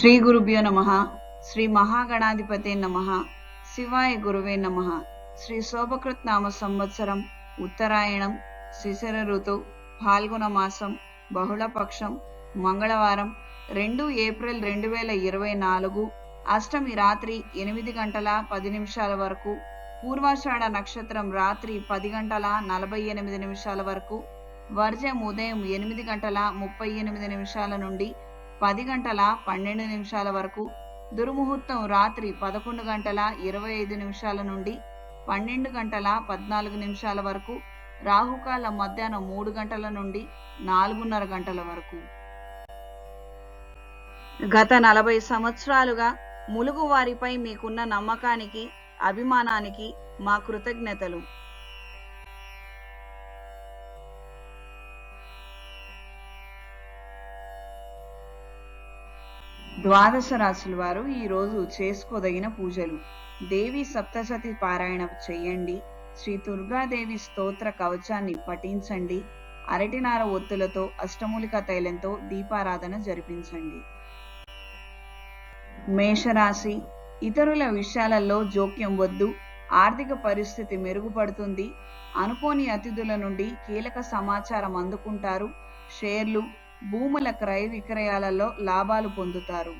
శ్రీ గురుభ్యో నమ శ్రీ మహాగణాధిపతే నమ శివాయ గురువే నమ శ్రీ శోభకృత్ నామ సంవత్సరం ఉత్తరాయణం శిశిర ఋతు ఫాల్గుణ మాసం బహుళపక్షం మంగళవారం రెండు ఏప్రిల్ రెండు వేల ఇరవై నాలుగు అష్టమి రాత్రి ఎనిమిది గంటల పది నిమిషాల వరకు పూర్వాషాఢ నక్షత్రం రాత్రి పది గంటల నలభై ఎనిమిది నిమిషాల వరకు వర్జం ఉదయం ఎనిమిది గంటల ముప్పై ఎనిమిది నిమిషాల నుండి పది గంటల పన్నెండు నిమిషాల వరకు. దుర్ముహూర్తం రాత్రి పదకొండు గంటల ఇరవై ఐదు నిమిషాల నుండి పన్నెండు గంటల పద్నాలుగు నిమిషాల వరకు. రాహుకాల మధ్యాహ్నం మూడు గంటల నుండి నాలుగున్నర గంటల వరకు. గత నలభై సంవత్సరాలుగా ములుగు వారిపై మీకున్న నమ్మకానికి అభిమానానికి మా కృతజ్ఞతలు. ద్వాదశ రాశుల వారు ఈ రోజు చేసుకోదగిన పూజలు. దేవి సప్తశతి పారాయణ చేయండి. శ్రీ దుర్గాదేవి స్తోత్ర కవచాన్ని పఠించండి. అరటినార ఒత్తులతో అష్టమూలిక తైలంతో దీపారాధన జరిపించండి. మేషరాశి ఇతరుల విషయాలలో జోక్యం వద్దు. ఆర్థిక పరిస్థితి మెరుగుపడుతుంది. అనుకోని అతిథుల నుండి కీలక సమాచారం అందుకుంటారు. షేర్లు భూముల క్రయ విక్రయాలలో లాభాలు పొందుతారు.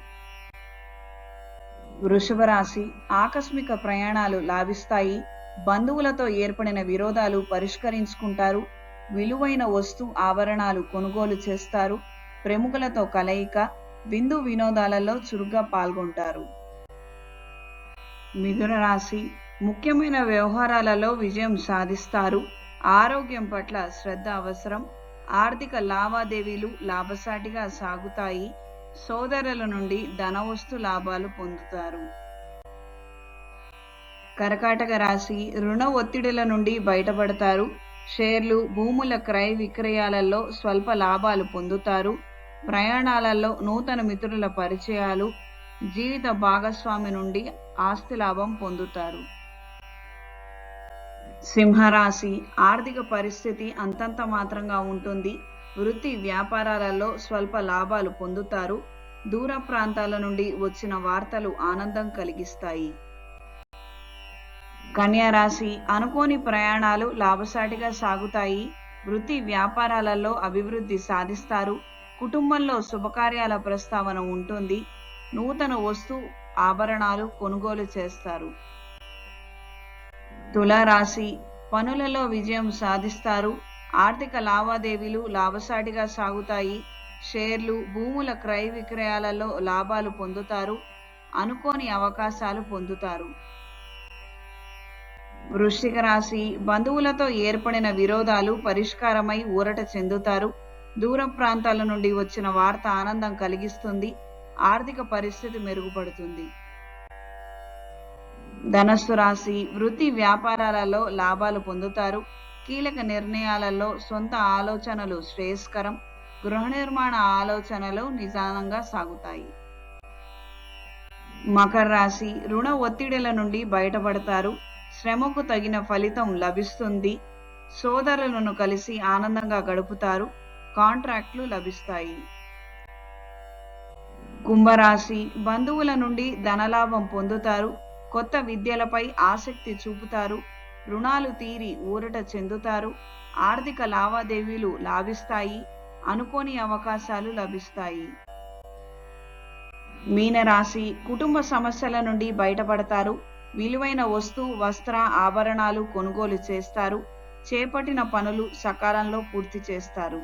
వృషభరాశి ఆకస్మిక ప్రయాణాలు లాభిస్తాయి. బంధువులతో ఏర్పడిన విరోధాలు పరిష్కరించుకుంటారు. విలువైన వస్తు ఆభరణాలు కొనుగోలు చేస్తారు. ప్రముఖులతో కలయిక విందు వినోదాలలో చురుగ్గా పాల్గొంటారు. మిథున రాశి ముఖ్యమైన వ్యవహారాలలో విజయం సాధిస్తారు. ఆరోగ్యం పట్ల శ్రద్ధ అవసరం. ఆర్థిక లావాదేవీలు లాభసాటిగా సాగుతాయి. సోదరుల నుండి ధనవస్తు లాభాలు పొందుతారు. కర్కాటక రాశి రుణ ఒత్తిడుల నుండి బయటపడతారు. షేర్లు భూముల క్రయ విక్రయాలలో స్వల్ప లాభాలు పొందుతారు. ప్రయాణాలలో నూతన మిత్రుల పరిచయాలు జీవిత భాగస్వామి నుండి ఆస్తి లాభం పొందుతారు. సింహరాశి ఆర్థిక పరిస్థితి అంతంత మాత్రంగా ఉంటుంది. వృత్తి వ్యాపారాలలో స్వల్ప లాభాలు పొందుతారు. దూర ప్రాంతాల నుండి వచ్చిన వార్తలు ఆనందం కలిగిస్తాయి. కన్యారాశి అనుకోని ప్రయాణాలు లాభసాటిగా సాగుతాయి. వృత్తి వ్యాపారాలలో అభివృద్ధి సాధిస్తారు. కుటుంబంలో శుభకార్యాల ప్రస్తావన ఉంటుంది. నూతన వస్తు ఆభరణాలు కొనుగోలు చేస్తారు. తులారాశి పనులలో విజయం సాధిస్తారు. ఆర్థిక లావాదేవీలు లాభసాటిగా సాగుతాయి. షేర్లు భూముల క్రయ విక్రయాలలో లాభాలు పొందుతారు. అనుకోని అవకాశాలు పొందుతారు. వృశ్చిక రాశి బంధువులతో ఏర్పడిన విరోధాలు పరిష్కారమై ఊరట చెందుతారు. దూర ప్రాంతాల నుండి వచ్చిన వార్త ఆనందం కలిగిస్తుంది. ఆర్థిక పరిస్థితి మెరుగుపడుతుంది. ధనస్సు రాశి వృత్తి వ్యాపారాలలో లాభాలు పొందుతారు. కీలక నిర్ణయాలలో సొంత ఆలోచనలు శ్రేయస్కరం. గృహ నిర్మాణ ఆలోచనలు నిదానంగా సాగుతాయి. మకర రాశి రుణ ఒత్తిడిల నుండి బయటపడతారు. శ్రమకు తగిన ఫలితం లభిస్తుంది. సోదరులను కలిసి ఆనందంగా గడుపుతారు. కాంట్రాక్ట్లు లభిస్తాయి. కుంభరాశి బంధువుల నుండి ధనలాభం పొందుతారు. కొత్త విద్యలపై ఆసక్తి చూపుతారు. రుణాలు తీరి ఊరట చెందుతారు. ఆర్థిక లావాదేవీలు లాభిస్తాయి. అనుకోని అవకాశాలు లభిస్తాయి. మీనరాశి కుటుంబ సమస్యల నుండి బయటపడతారు. విలువైన వస్తు వస్త్ర ఆభరణాలు కొనుగోలు చేస్తారు. చేపట్టిన పనులు సకాలంలో పూర్తి చేస్తారు.